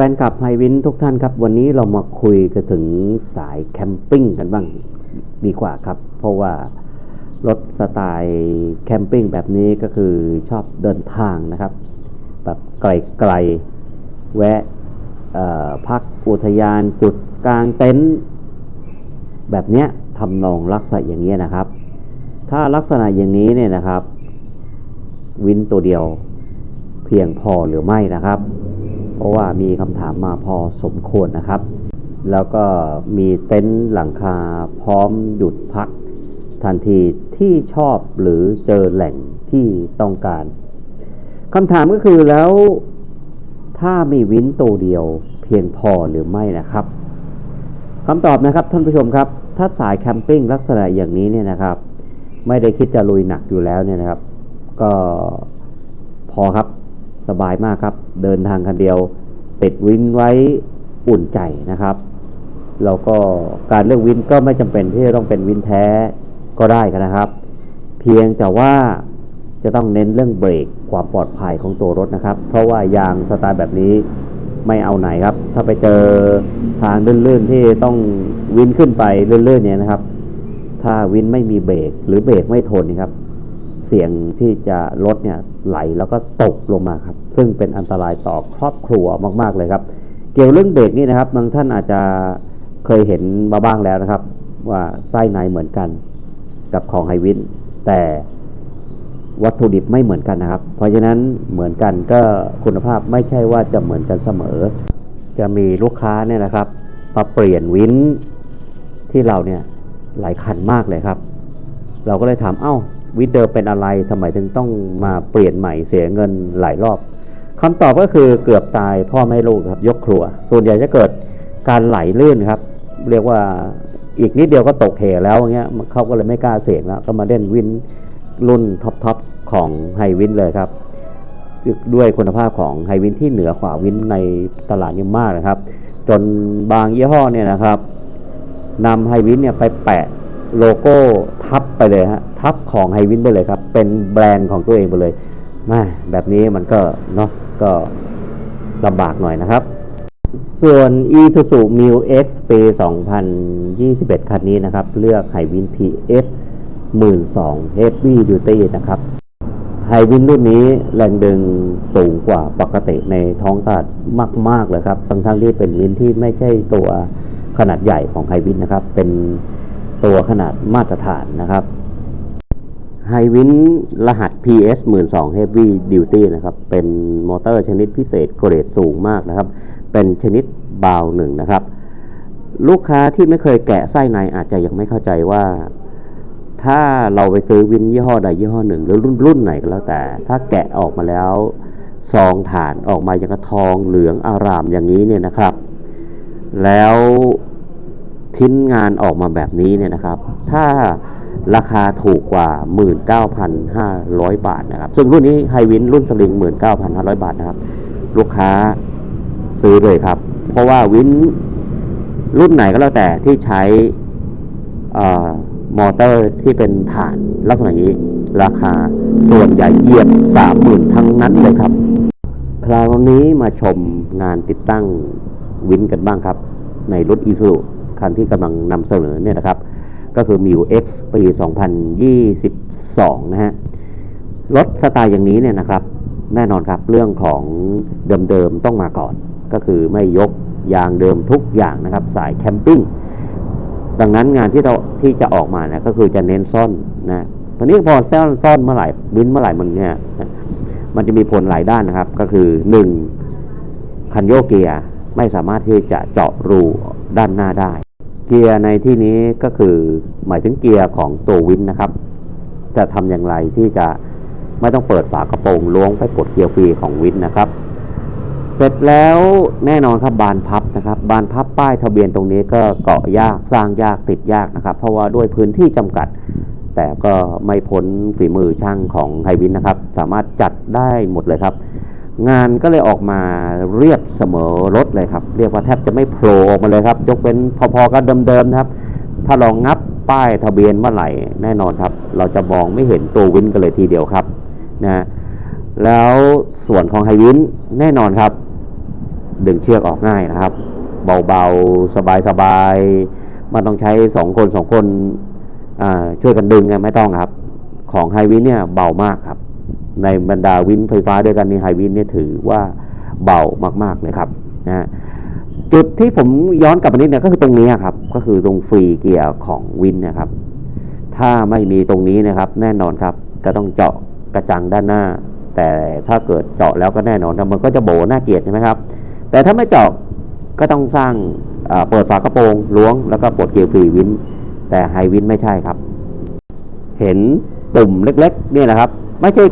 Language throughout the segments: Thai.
แฟนคลับไฮวินทุกท่านครับ วันนี้เรามาคุยกันถึงสายแคมปิ้งกันบ้างดีกว่าครับ เพราะว่ารถสไตล์แคมปิ้งแบบนี้ก็คือชอบเดินทางนะครับ แบบไกลๆแวะพักอุทยานจุดกลางเต็นท์แบบเนี้ยทำนองลักษณะอย่างเงี้ยนะครับ ถ้าลักษณะอย่างนี้เนี่ยนะครับ วินตัวเดียวเพียงพอหรือไม่นะครับ เพราะว่ามีคำถามมาพอสมควรนะครับ แล้วก็มีเต็นท์หลังคาพร้อมหยุดพัก ทันทีที่ชอบหรือเจอแหล่งที่ต้องการคำถามก็คือแล้วถ้ามีวินตัวเดียวเพียงพอหรือไม่นะครับคำตอบนะครับท่านผู้ชมครับ ถ้าสายแคมปิ้งลักษณะอย่างนี้เนี่ยนะครับ ไม่ได้คิดจะลุยหนักอยู่แล้วเนี่ยนะครับ ก็พอครับ สบายมากครับ เดินทางคันเดียว ติดวินไว้อุ่นใจนะครับแล้วก็การเลือกวินก็ไม่จำเป็นที่จะต้องเป็นวินแท้ก็ได้กันนะครับ เพียงแต่ว่าจะต้องเน้นเรื่องเบรกความปลอดภัยของตัวรถนะครับ เพราะว่ายางสไตล์แบบนี้ไม่เอาไหนครับ ถ้าไปเจอทางลื่นๆที่ต้องวินขึ้นไปลื่นๆเนี่ยนะครับ ถ้าวินไม่มีเบรกหรือเบรกไม่ทนครับ เสี่ยงที่จะรถเนี่ยไหลแล้วก็ตกลงมาครับ ซึ่งเป็นอันตรายต่อครอบครัวมาก ๆ เลยครับ เกี่ยวเรื่องเบรกนี่นะครับบางท่านอาจจะเคยเห็นมาบ้างแล้วนะครับ ว่าไส้ในเหมือนกันกับของไฮวินแต่วัตถุดิบไม่เหมือนกันนะครับ เพราะฉะนั้นเหมือนกันก็คุณภาพไม่ใช่ว่าจะเหมือนกันเสมอ จะมีลูกค้าเนี่ยนะครับมาเปลี่ยนวินที่เราเนี่ยหลายคันมากเลยครับ เราก็เลยถามเอ้า วินเดิมเป็นอะไรทำไมถึงต้องมาเปลี่ยนใหม่เสียเงินหลายรอบคำตอบก็คือเกือบตายพ่อแม่ลูกครับยกครัว ส่วนใหญ่จะเกิดการไหลลื่นครับ เรียกว่าอีกนิดเดียวก็ตกเหวแล้วเงี้ยเขาก็เลยไม่กล้าเสี่ยงแล้ว ก็มาเล่นวินรุ่นท็อปทปของไฮวินเลยครับด้วยคุณภาพของไฮวินที่เหนือกว่าวินในตลาดนี้มากนะครับ จนบางยี่ห้อเนี่ยนะครับนำไฮวินเนี่ยไปแปะ โลโก้ทับไปเลยฮะทับของไฮวินไปเลยครับ เป็นแบรนด์ของตัวเองไปเลยม่แบบนี้มันก็เนาะก็ลำบากหน่อยนะครับ ส่วน Isuzu Mu X ปี2021 คันนี้นะครับ เลือกไฮวิน PS 12 Heavy Duty นะครับไฮวินรุ่นนี้แรงดึงสูงกว่าปกติในท้องตลาดมาก ๆ เลยครับ ทั้งๆที่เป็นวินที่ไม่ใช่ตัวขนาดใหญ่ของไฮวินนะครับ เป็น ตัวขนาดมาตรฐานนะครับไฮวินรหัส PS 12 Heavy Duty นะครับ เป็นมอเตอร์ชนิดพิเศษเกรดสูงมากนะครับ เป็นชนิดบาวหนึ่งนะครับ ลูกค้าที่ไม่เคยแกะไส้ในอาจจะยังไม่เข้าใจว่า ถ้าเราไปซื้อวินยี่ห้อใดยี่ห้อหนึ่ง หรือรุ่นรุ่นไหนก็แล้วแต่ ถ้าแกะออกมาแล้วซองฐานออกมาอย่างกระทองเหลืองอารามอย่างนี้เนี่ยนะครับ แล้ว ทิ้นงานออกมาแบบนี้เนี่ยนะครับ ถ้าราคาถูกกว่า 19,500 บาทนะครับ ซึ่งรุ่นนี้ไฮวินรุ่นสลิง 19,500 บาทนะครับ ลูกค้าซื้อเลยครับ เพราะว่าวินรุ่นไหนก็แล้วแต่ที่ใช้มอเตอร์ที่เป็นฐานลักษณะนี้ ราคาส่วนใหญ่เหยียบ 30,000 ทั้งนั้นเลยครับ คราวนี้มาชมงานติดตั้งวินกันบ้างครับ ในรถอีซู คันที่กำลังนำเสนอเนี่ยนะครับ ก็คือ m ิว X ปี 2022 นะฮะ รถสไตล์อย่างนี้เนี่ยนะครับ แน่นอนครับเรื่องของเดิมๆต้องมาก่อน ก็คือไม่ยกยางเดิมทุกอย่างนะครับ สายแคมปิ้งดังนั้นงานที่เราที่จะออกมาเนี่ยก็คือจะเน้นซ่อนนะตอนนี้พอซ่อนซ่อนเมื่อไหร่วินเมื่อไหร่มันเนี่ยมันจะมีผลหลายด้านนะครับ ก็คือ 1. คันโยกเกียร์ไม่สามารถที่จะเจาะรูด้านหน้าได้ เกียร์ในที่นี้ก็คือหมายถึงเกียร์ของตัววินนะครับ จะทำอย่างไรที่จะไม่ต้องเปิดฝากระโปรงล้วงไปกดเกียร์ฟรีของวินนะครับ เสร็จแล้วแน่นอนครับบานพับนะครับ บานพับป้ายทะเบียนตรงนี้ก็เกาะยากสร้างยากติดยากนะครับ เพราะว่าด้วยพื้นที่จำกัด แต่ก็ไม่พ้นฝีมือช่างของไฮวินนะครับ สามารถจัดได้หมดเลยครับ งานก็เลยออกมาเรียบเสมอรถเลยครับ เรียกว่าแทบจะไม่โผล่ออกมาเลยครับ ยกเป็นพอๆกันเดิมๆนะครับ ถ้าลองงับป้ายทะเบียนเมื่อไหร่แน่นอนครับ เราจะมองไม่เห็นตัววินกันเลยทีเดียวครับนะแล้วส่วนของไฮวินแน่นอนครับ ดึงเชือกออกง่ายนะครับ เบาๆสบายๆมันต้องใช้สองคนสองคนช่วยกันดึงไงไม่ต้องครับ ของไฮวินเนี่ยเบามากครับ ในบรรดาวินไฟฟ้าด้วยกันในไฮวินเนี่ยถือว่าเบามากๆเลยครับนะจุดที่ผมย้อนกลับมานิดเนี่ยก็คือตรงนี้ครับ ก็คือตรงฟรีเกียร์ของวินนะครับ ถ้าไม่มีตรงนี้นะครับ แน่นอนครับ ก็ต้องเจาะกระจังด้านหน้า แต่ถ้าเกิดเจาะแล้วก็แน่นอนมันก็จะโบน่าเกลียดใช่ไหมครับ แต่ถ้าไม่เจาะก็ต้องสร้างเปิดฝากระโปรงล้วง แล้วก็ปลดเกียร์ฟรีวิน แต่ไฮวินไม่ใช่ครับ เห็นตุ่มเล็กๆ เนี่ยนะครับ ไม่ใช่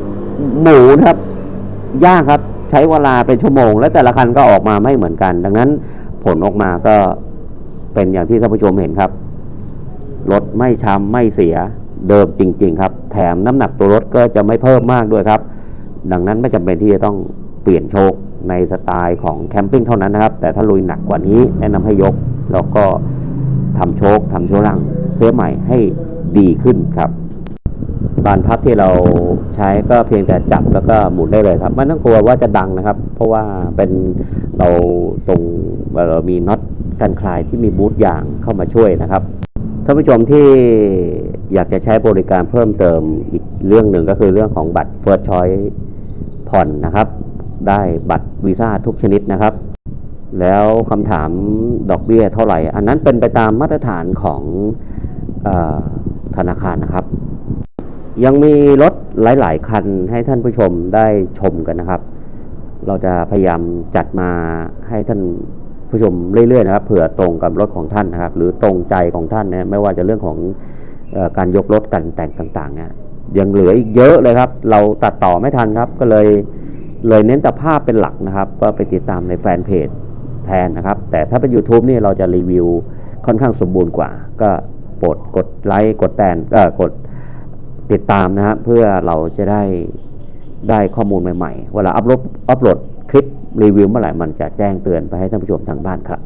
หมูนะครับย่างครับ ใช้เวลาเป็นชั่วโมง และแต่ละคันก็ออกมาไม่เหมือนกัน ดังนั้นผลออกมาก็เป็นอย่างที่ท่านผู้ชมเห็นครับรถไม่ช้ำไม่เสียเดิมจริง ๆ ครับ แถมน้ำหนักตัวรถก็จะไม่เพิ่มมากด้วยครับ ดังนั้นไม่จำเป็นที่จะต้องเปลี่ยนโชคในสไตล์ของแคมปิ้งเท่านั้นนะครับ แต่ถ้าลุยหนักกว่านี้แนะนำให้ยก แล้วก็ทำโชคทำโชว์ลังเสื้อใหม่ให้ดีขึ้นครับ บานพับที่เราใช้ก็เพียงแต่จับแล้วก็หมุนได้เลยครับไม่ต้องกลัวว่าจะดังนะครับ เพราะว่าเป็นเราตรงเรามีน็อตกันคลายที่มีบูทยางเข้ามาช่วยนะครับท่านผู้ชมที่อยากจะใช้บริการเพิ่มเติมอีกเรื่องหนึ่งก็คือเรื่องของบัตร First Choice ผ่อนนะครับ ได้บัตรวีซ่าทุกชนิดนะครับ แล้วคำถามดอกเบี้ยเท่าไหร่ อันนั้นเป็นไปตามมาตรฐานของอธนาคารนะครับ ยังมีรถหลาย ๆ คันให้ท่านผู้ชมได้ชมกันนะครับ เราจะพยายามจัดมาให้ท่านผู้ชมเรื่อย ๆ นะครับ เผื่อตรงกับรถของท่านนะครับ หรือตรงใจของท่านนะไม่ว่าจะเรื่องของอการยกรถการแต่งต่างๆเนี่ยยังเหลืออีกเยอะเลยครับ เราตัดต่อไม่ทันครับ ก็เลยเลยเน้นแต่ภาพเป็นหลักนะครับ ก็ไปติดตามในแฟนเพจแทนนะครับ แต่ถ้าเป็น YouTube นี่เราจะรีวิวค่อนข้างสมบูรณ์กว่า ก็โปรดกดไลค์กดแตนเออกด ติดตามนะครับเพื่อเราจะได้ได้ข้อมูลใหม่ๆ เวลาอัพโหลดอัพโหลดคลิปรีวิวเมื่อไหร่มันจะแจ้งเตือนไปให้ท่านผู้ชมทางบ้านครับ